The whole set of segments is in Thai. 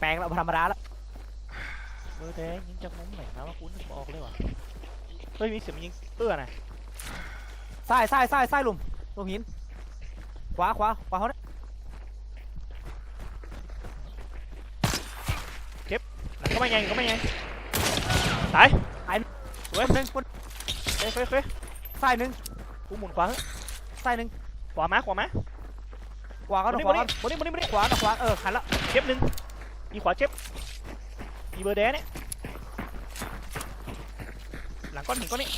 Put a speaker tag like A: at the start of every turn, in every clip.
A: แปลกๆแล้วธรรมดาแล้ว
B: เบอร์แดงยิงจากมุมไหนนะว่าคุณนึกบ่ออกเลยวะเฮ้ยมีเสียงยิงเอื้อน่ะ
A: ซ้ายซ้ายซ้ายซ้ายหลุมหลุมหินขวาขวาขวาเขาเนี่ย
B: หลังก็ไม่ไงก็ไม่ไงตาย
A: เว้ยหนึ่งคน
B: เฮ้ยเฮ้ยเฮ้ย
A: ซ้ายหนึ่ง
B: กูหมุนขวา
A: ซ้ายหนึ่ง
B: ขวามาขวามา
A: ขวา
B: บ
A: ก็
B: น
A: ต้อง
B: นี้
A: ข
B: บ
A: วาน
B: นี้
A: ก่อน
B: บนนี้บนนี้บนนี้
A: ขวากับขวาเออขันละ
B: เจ็บหนึ่ง มีขวาเจ็บมีเบอร์แดงเนี่ยหลังก้อนหินก้อนนี้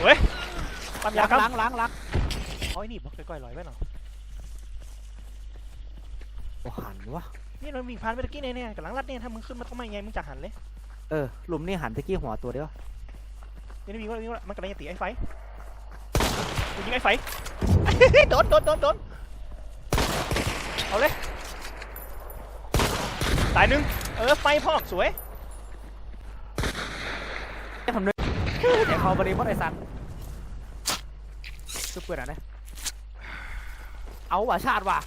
B: เฮ้ยปั๊มยาครับ
A: ล้างล้างล้าง
B: โอ้ยนี่บล็อกก้อยๆลอยไว้หน่อย
A: โอ้หันวะ
B: นี่เราวิ่งผ่านไปตะกี้เนี่ยเนี่ยกับหลังรัดเนี่ยถ้ามึงขึ้นมาต้องไม่ไงมึงจะหันเลย
A: เออหลุมนี่หันตะกี้หัวตัวเดียว
B: นี่นี่วิ่งว่าวิ่งว่ามันกำลังจะตีไอ้ไฟ กูยิงไอ้ไฟ โดนโดนโดนโดนเอาเลย ตายหนึ่งเออไฟพอกสวย
A: ไอ้ผมนึกเดี๋ยวเขาบริบทไอ้สัตว์ซุปเปอร์อะนะเอาว่ะชาติว่ะ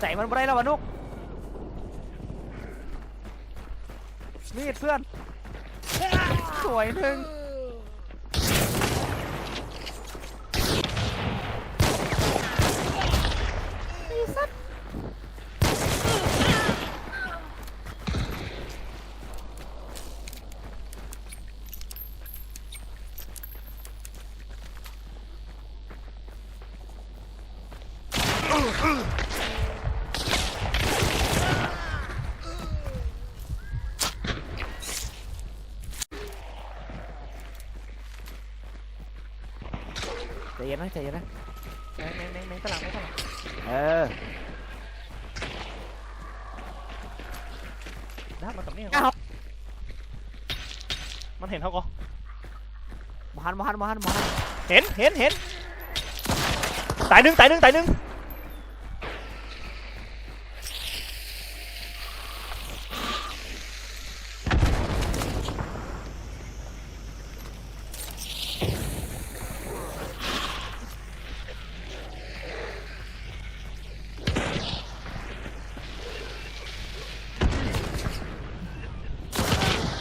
A: ใจมันบ่ได้แล้ววะนุก มีดเพื่อน สวยหนึ่งมีสัตว์ ใจเย็นนะใจเย็นนะ
B: แมงแมงแมงแมงตลังแมงตลัง
A: เออ
B: นะมันกับนี่
A: เอ
B: มันเห็นเขาก็
A: มาหันมาหันมาหันมาหัน
B: เห็นเห็นเห็นตายหนึ่งตายหนึ่งตายหนึ่ง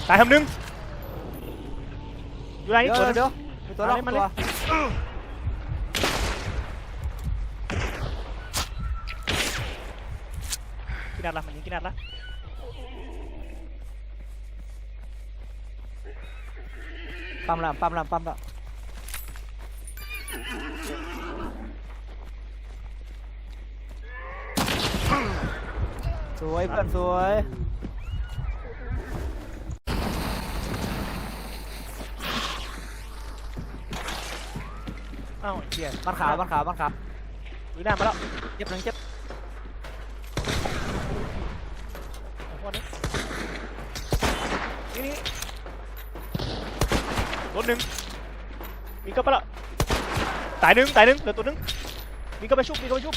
B: ตายทำหนึ่งอยู่ไหน
A: เดี๋ยว
B: ตัวหนึ่ง
A: เดี๋ยวมีตัวล็อก
B: มาเลย
A: ตัว
B: มาเลยกินนัดละมันยิงกินนัดละ
A: ปั๊มละปั๊มละปั๊มละสวยเพื่อนสวย
B: อ้าวไอ้เหี้ย
A: บันขาวบันขาวบันขาว
B: ลุยน้ำมาแล้ว
A: เจ็บหนึ่งเจ็บ
B: เอาพวกนี้นี่นี่รถหนึ่งมีก็ไปละตายหนึ่งตายหนึ่งเหลือตัวหนึ่งมีก็ไปชุบมีก็ไปชุบ